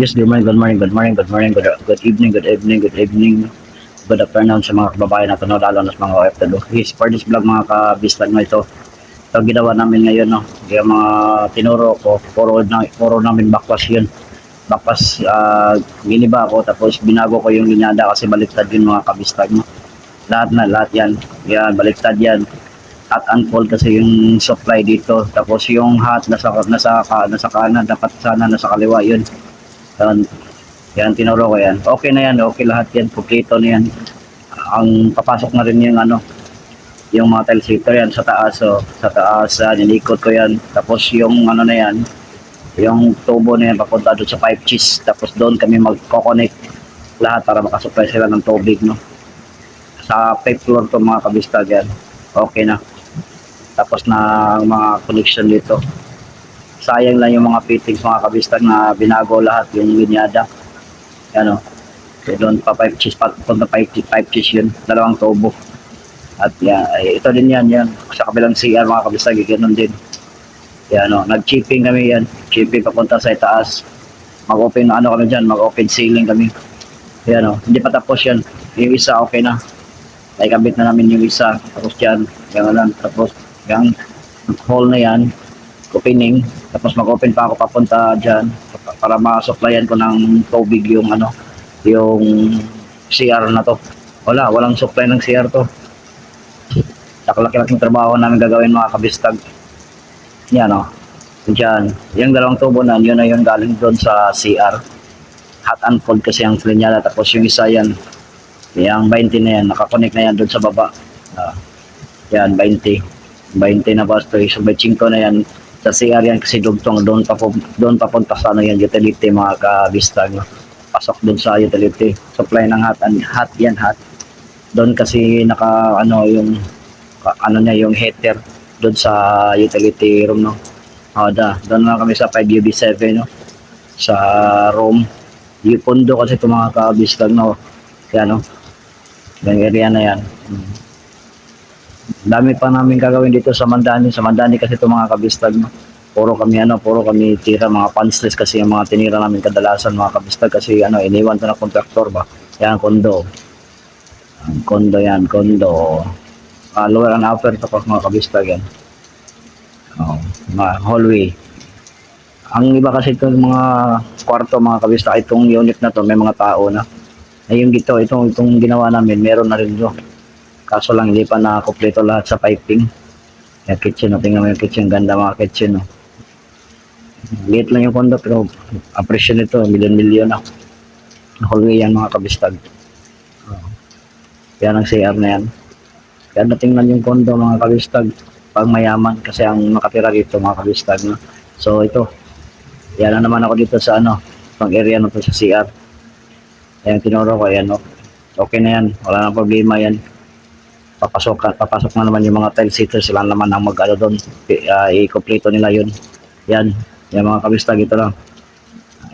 Yes, good morning, good morning, good morning, good morning, good, good evening, good evening, good evening. Good afternoon sa mga kababayan natin, no, lalo na sa mga OFW. Yes, for this vlog mga kabislan mo ito. Ito ginawa namin ngayon, no. Yung mga tinuro ko, puro, na, puro namin bakwas yun. Bakwas, ah, giniba ako, tapos binago ko yung linyada kasi baliktad yun mga kabislan mo. Lahat na, lahat yan. Yan, baliktad yan. Hot and cold kasi yung supply dito. Tapos yung hot nasa, nasa, nasa kanan, dapat sana nasa kaliwa yun. Yan, yan tinuro ko yan. Okay na yan, okay lahat yan, kumpleto na yan. Ang papasok na rin yung ano, yung mga tile seater yan sa taas, so, sa taas, uh, nilikot ko yan. Tapos yung ano na yan, yung tubo na yan papunta doon sa pipe cheese. Tapos doon kami magko-connect lahat para makasupply sila ng tubig, no. Sa fifth floor to mga kabistag yan. Okay na. Tapos na mga connection dito sayang lang yung mga fittings mga kabistag na binago lahat yung linyada. Ano so doon pa 5 cheese pa punta 5 cheese yun dalawang tubo. At yan ay, ito din yan yan sa kabilang CR mga kabistag ganun din. Yan no nag chipping kami yan chipping papunta sa itaas. Mag open ano kami dyan mag open ceiling kami. Yan no hindi pa tapos yan yung isa okay na. Naikabit na namin yung isa tapos yan lang tapos yung hole na yan opening tapos mag-open pa ako papunta diyan para ma-supplyan ko ng tubig yung ano yung CR na to wala walang supply ng CR to nakalaki-laking trabaho namin gagawin mga kabistag yan o Diyan. Yung dalawang tubo na, yun na yung galing doon sa CR. Hot and cold kasi ang linyada. Tapos yung isa yan, yung 20 na yan, nakakonect na yan doon sa baba. Ah, yan, 20. 20 na ba ito? So, 25 na yan sa CR yan kasi dugtong doon pa doon papunta sa ano yan utility mga kabistag pasok doon sa utility. Supply ng hot and hot yan hot. Doon kasi naka ano yung ano niya yung heater doon sa utility room no? Oh, da doon na kami sa 5UB7 no? Sa room. Yung pondo kasi ito mga kabistag no? Yan no? Yung area na yan. Hmm. Dami pa namin gagawin dito sa Mandani. Sa Mandani kasi ito mga kabistag. Puro kami ano, puro kami tira mga pansless kasi yung mga tinira namin kadalasan mga kabistag kasi ano, iniwan to na kontraktor ba. Yan, kondo. Kondo yan, kondo. Uh, lower and upper to mga kabistag yan. Oh, mga hallway. Ang iba kasi itong mga kwarto mga kabistag, itong unit na to may mga tao na. Ay yung dito, itong, itong ginawa namin, meron na rin doon. Kaso lang hindi pa nakakompleto lahat sa piping. Yung kitchen, no? tingnan mo yung kitchen. Ganda mga kitchen. No? Liit lang yung condo pero appreciate nito. Milyon-milyon na. Hallway yan mga kabistag. Oh. Yan ang CR na yan. Kaya natingnan yung condo mga kabistag. Pag mayaman kasi ang nakatira dito mga kabistag. No? So ito. Yan na naman ako dito sa ano. Pang area na to sa CR. Ayan tinuro ko. Ayan no. Okay na yan. Wala na problema yan papasok papasok na naman yung mga tile sitters sila naman ang mag-ano doon. Uh, i-kompleto nila yun. Yan. Yung mga kabistag ito lang.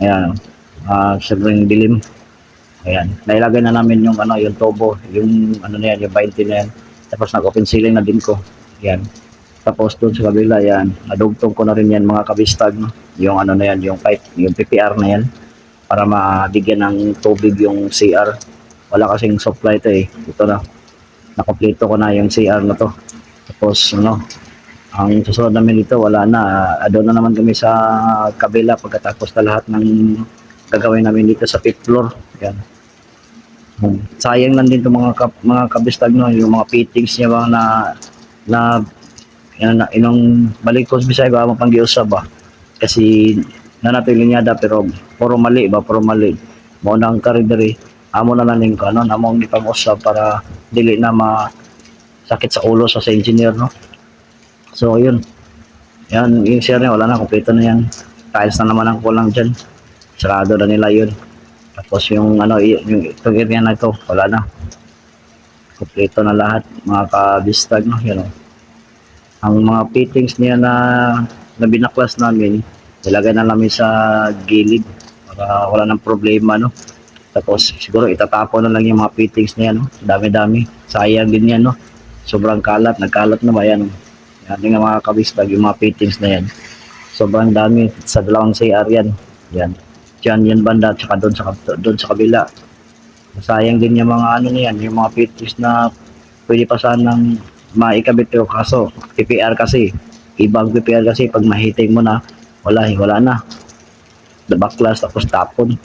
Ayan. Uh, sobrang dilim. Ayan. Nailagay na namin yung ano yung tubo. Yung ano na yan yung 20 na yan. Tapos nag-open ceiling na din ko. Yan tapos doon sa kabila yan nadugtong ko na rin yan mga kabistag no? yung ano na yan yung pipe yung PPR na yan. Para mabigyan ng tubig yung CR wala kasing supply to eh. Ito na nakompleto ko na yung CR na to. Tapos ano, ang susunod namin dito wala na. Uh, doon na naman kami sa kabila pagkatapos na lahat ng gagawin namin dito sa fifth floor. Yan. Hmm. Sayang lang din itong mga kap, mga kabistag no, yung mga fittings niya ba na na yan, na inong balik ko sa ba pang giusab ba. Kasi nanatoy linyada pero puro mali ba puro mali. Mo nang karideri amo na lang ko ano namong ipag-usab para dili na ma sakit sa ulo sa, sa engineer no? So yun. Yan yung share niya wala na kompleto na yan. Tiles na naman ang kulang dyan. Sarado na nila yun. Tapos yung ano yung itong area na ito wala na. Kompleto na lahat mga kabistag no? Yun know. ang mga fittings niya na na binaklas namin ilagay na namin sa gilid para wala nang problema no tapos siguro itatapon na lang yung mga fittings na yan. No? Dami-dami. Sayang din yan. No? Sobrang kalat. Nagkalat na ba yan? Yan yung mga kabistag, yung mga fittings na yan. Sobrang dami sa dalawang CR yan. Yan. Diyan yan banda tsaka doon sa doon sa kabila. Sayang din yung mga ano niyan, yung mga pitches na pwede pa sanang maikabit yung kaso PPR kasi ibang PPR kasi pag mahiting mo na wala wala na the backlash tapos tapon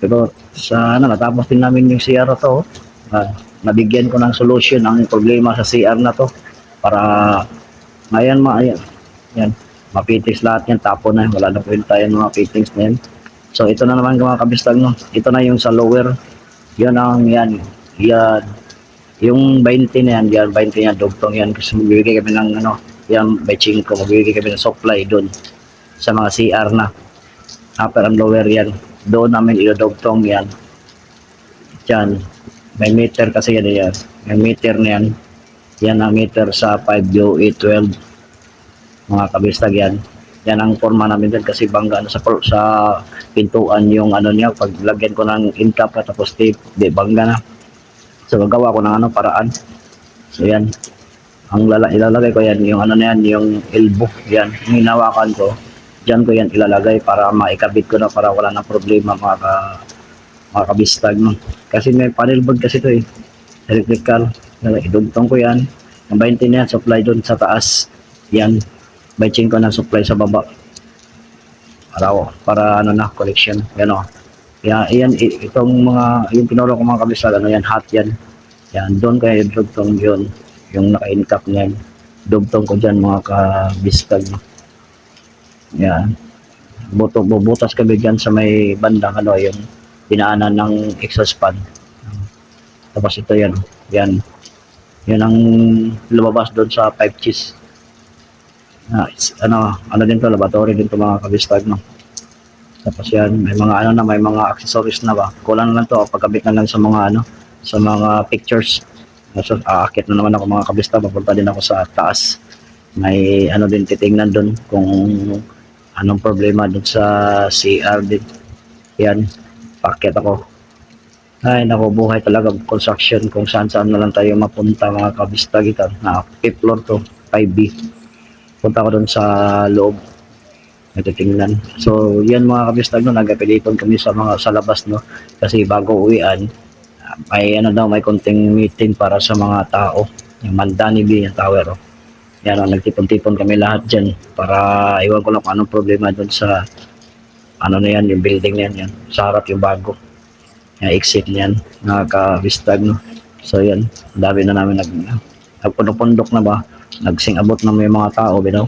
pero sa ano natapos din namin yung CR na to ah, nabigyan ko ng solution ang problema sa CR na to para ngayon ma ayan, yan mapitis lahat yan tapon na wala na kwenta yan mga fittings na yan. So ito na naman mga kabistag no? Ito na yung sa lower. Yun ang yan yan yung 20 na yan, yan 20 yan, dugtong yan. Kasi magbibigay kami ng ano, yan by 5, magbibigay kami ng supply doon sa mga CR na upper and lower yan doon namin idodugtong yan. Dyan may meter kasi yan yan. May meter na yan. Yan ang meter sa 5U812 mga kabistag yan. Yan ang forma namin dyan kasi bangga ano, sa, sa pintuan yung ano niya. Pag lagyan ko ng incap at tapos tape di bangga na. So gagawa ko ng ano paraan. So yan. Ang lala ilalagay ko yan yung ano na yan yung elbow. Yan. Hinawakan ko. Diyan ko yan ilalagay para maikabit ko na para wala na problema mga ka, mga kabistag no. Kasi may panel board kasi to eh. Electrical. Idugtong ko yan. Ang 20 na yan supply doon sa taas. Yan. Bayching ko na supply sa baba. Para, para ano na collection. Yan o. Yan, yan, i- itong mga, yung pinuro ko mga kabisag, ano yan, hot yan. Yan, doon kayo dugtong yun, yung naka-incap niyan. Dugtong ko dyan mga kabisag. Yan. Buto, bubutas kami dyan sa may bandang, ano, yung pinaanan ng exhaust fan. Tapos ito yan, yan. Yan ang lumabas doon sa pipe cheese. Ah, it's, ano, ano din to, laboratory din to mga kabistag, no. Tapos yan, may mga ano na, may mga accessories na ba. Kulang na lang to, pagkabit na lang sa mga ano, sa mga pictures. So, aakit na naman ako mga kabista, papunta din ako sa taas. May ano din titingnan doon kung anong problema doon sa CR din. Yan, paket ako. Ay, naku, buhay talaga construction kung saan saan na lang tayo mapunta mga kabista. Na, fifth floor to, 5B. Punta ko doon sa loob natitingnan. So, yan mga kabistag no, nagapiliton kami sa mga sa labas no kasi bago uwian may ano daw may konting meeting para sa mga tao yung Mandani B yung tower oh. Yan oh, nagtipon-tipon kami lahat dyan para iwan ko lang kung anong problema doon sa ano na yan yung building na yan, yan. sa harap yung bago yung exit niyan mga kabistag no so yan dami na namin nag nagpundok-pundok na ba nagsing abot na may mga tao bitaw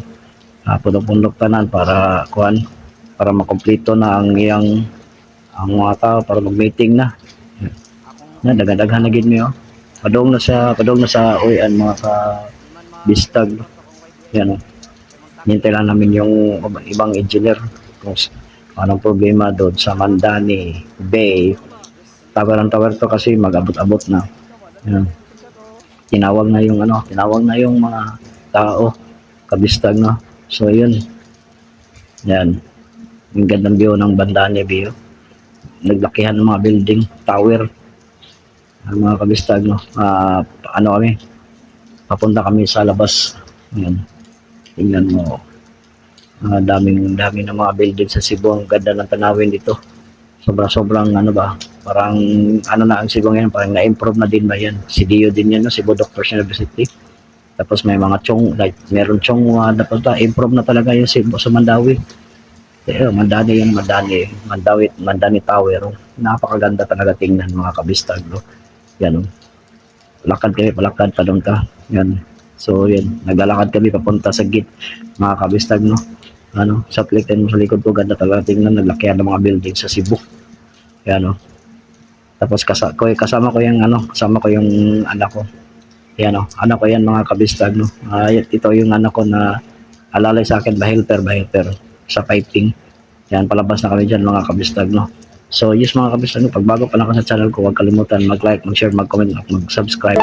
uh, pundok-pundok tanan para kuan para makompleto na ang iyang ang mga tao para mag-meeting na. Na dagadaghan na gid mi oh. Padong na sa padong na sa uyan mga ka bistag. Yan oh. Hintay lang namin yung ibang engineer kung anong problema doon sa Mandani Bay. Tower ang tower to kasi mag-abot-abot na. Yan. Tinawag na yung ano, tinawag na yung mga tao kabistag na. So yun. Yan. Yung gandang view ng Bandani view. Naglakihan ng mga building, tower. Ang mga kabistag, no? Ah, ano kami? Papunta kami sa labas. Yan. Tingnan mo. Ah, daming dami ng mga building sa Cebu. Ang ganda ng tanawin dito. Sobra sobrang ano ba? Parang ano na ang Cebu ngayon, parang na-improve na din ba yan? Si Dio din yan, no? Cebu Doctors University. Tapos may mga chong, like, meron chong uh, dapat na, improve na talaga yung Cebu sa Mandawi. Eh, Mandani yung Mandani, Mandawi, Mandani Tower. Napakaganda talaga tingnan mga kabistag, no? Yan, oh. Lakad kami, palakad pa doon ka. Yan. So, yan. Naglalakad kami papunta sa gate, mga kabistag, no? Ano, sa plikan mo sa likod ko, ganda talaga tingnan, naglakihan ng mga building sa Cebu. Yan, no? Tapos kasa ko, kasama ko yung ano, kasama ko yung anak ko. Yan o, anak ko yan mga kabistag no. Ah, ito yung anak ko na alalay sa akin bahilper bahilper sa piping. Yan palabas na kami diyan mga kabistag no. So yes mga kabistag no, pag bago pa lang sa channel ko, huwag kalimutan mag-like, mag-share, mag-comment mag-subscribe.